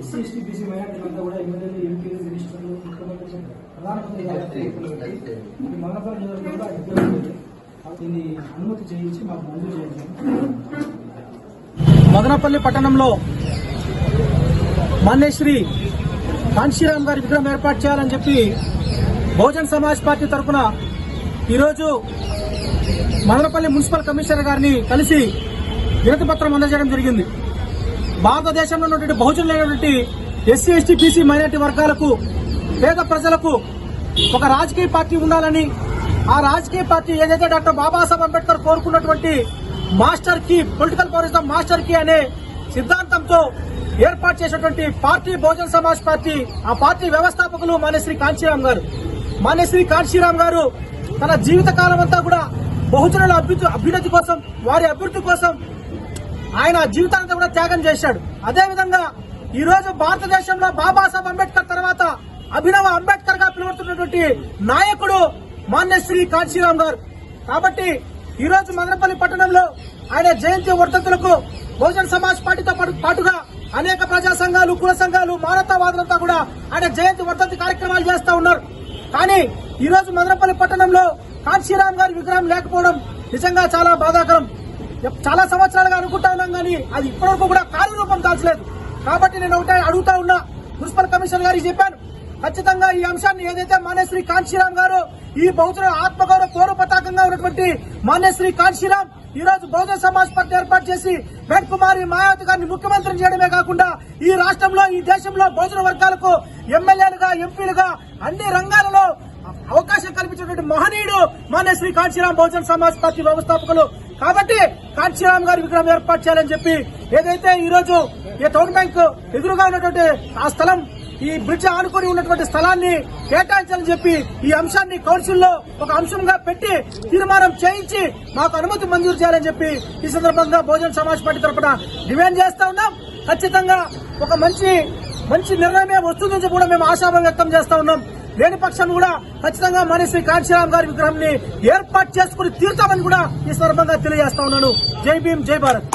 SC ST BC మైనార్టీలంతా కూడా ఎమ్మెల్యేలు ఎంపీలు మినిస్టర్లు ప్రధానమంత్రి దీన్ని అనుమతి చేయించి మాకు మంజూరు మదనపల్లి పట్టణంలో మాన్యశ్రీ కాంశీరామ్ గారి విగ్రహం ఏర్పాటు చేయాలని చెప్పి బహుజన్ సమాజ్ పార్టీ తరఫున ఈరోజు మదనపల్లి మున్సిపల్ కమిషనర్ గారిని కలిసి వినతి పత్రం అందజేయడం జరిగింది. భారతదేశంలో ఉన్నటువంటి బహుజనులైనటువంటి ఎస్సీ ఎస్టీ బీసీ మైనార్టీ వర్గాలకు పేద ప్రజలకు ఒక రాజకీయ పార్టీ ఉండాలని ఆ రాజకీయ పార్టీ ఏదైతే డాక్టర్ బాబాసాహెబ్ అంబేద్కర్ కోరుకున్నటువంటి మాస్టర్ కీ పొలిటికల్ పౌరిజం మాస్టర్ కీ అనే సిద్ధాంతంతో ఏర్పాటు చేసినటువంటి పార్టీ బహుజన్ సమాజ్ పార్టీ ఆ పార్టీ వ్యవస్థాపకులు మాన్యశ్రీ కాంచీరామ్ గారు. మాన్యశ్రీ కాంచీరామ్ గారు తన జీవిత కాలం అంతా కూడా బహుజనుల అభ్యున్నతి అభ్యున్నతి కోసం వారి అభివృద్ధి కోసం ఆయన జీవితాంతా కూడా త్యాగం చేశాడు. అదే విధంగా ఈ రోజు భారతదేశంలో బాబాసాహెబ్ అంబేద్కర్ తర్వాత అభినవ అంబేద్కర్గా పిలువడుతున్నటువంటి నాయకుడు మాన్యశ్రీ కాంశీరామ్ గారు. కాబట్టి ఈ రోజు మదనపల్లి పట్టణంలో ఆయన జయంతి వర్ధంతులకు బహుజన్ సమాజ్ పార్టీతో పాటు- పాటుగా అనేక ప్రజా సంఘాలు కుల సంఘాలు మానవతావాదులంతా కూడా ఆయన జయంతి వర్ధంతి కార్యక్రమాలు చేస్తా ఉన్నారు. కానీ ఈ రోజు మదనపల్లి పట్టణంలో కాంశీరామ్ గారి విగ్రహం లేకపోవడం నిజంగా చాలా బాధాకరం. చాలా సంవత్సరాలుగా అనుకుంటా ఉన్నాం కానీ అది ఇప్పటివరకు కూడా కార్యరూపం దాల్చలేదు. కాబట్టి నేను ఒకటే అడుగుతా ఉన్నా మున్సిపల్ కమిషనర్ గారికి చెప్పాను. ఖచ్చితంగా ఈ అంశాన్ని ఏదైతే మానేశ్రీ కాంశీరామ్ గారు ఈ బహుజన ఆత్మగౌరవ పౌర పతాకంగా ఉన్నటువంటి మాన్యశ్రీ కాంశీరామ్ ఈ రోజు బహుజన సమాజ్ పార్టీ ఏర్పాటు చేసి వెంకట్ కుమారి మాయావతి గారిని ముఖ్యమంత్రిని చేయడమే కాకుండా ఈ రాష్ట్రంలో ఈ దేశంలో బహుజన వర్గాలకు ఎమ్మెల్యేలుగా ఎంపీలుగా అన్ని రంగాలలో అవకాశం కల్పించినటువంటి మహనీయుడు మాన్య శ్రీ కాంచీరాం బహుజన్ సమాజ్ పార్టీ వ్యవస్థాపకులు. కాబట్టి కాంచీరాం గారి విగ్రహం ఏర్పాటు చేయాలని చెప్పి ఏదైతే ఈ రోజు ఈ టౌన్ బ్యాంక్ ఎదురుగా ఉన్నటువంటి ఆ స్థలం ఈ బ్రిడ్జ్ ఆనుకొని ఉన్నటువంటి స్థలాన్ని కేటాయించాలని చెప్పి ఈ అంశాన్ని కౌన్సిల్లో ఒక అంశంగా పెట్టి తీర్మానం చేయించి మాకు అనుమతి మంజూరు చేయాలని చెప్పి ఈ సందర్భంగా బహుజన్ సమాజ్ పార్టీ తరఫున డిమాండ్ చేస్తా ఉన్నాం. ఖచ్చితంగా ఒక మంచి మంచి నిర్ణయమే వస్తుందని కూడా మేము ఆశాభం వ్యక్తం చేస్తా ఉన్నాం. లేని పక్షం కూడా ఖచ్చితంగా మనశ్రీ కాంశీరామ్ గారి విగ్రహం ని ఏర్పాటు చేసుకుని తీర్చామని కూడా ఈ సందర్భంగా తెలియజేస్తా ఉన్నాను. జై భీమ్ జై భారత్.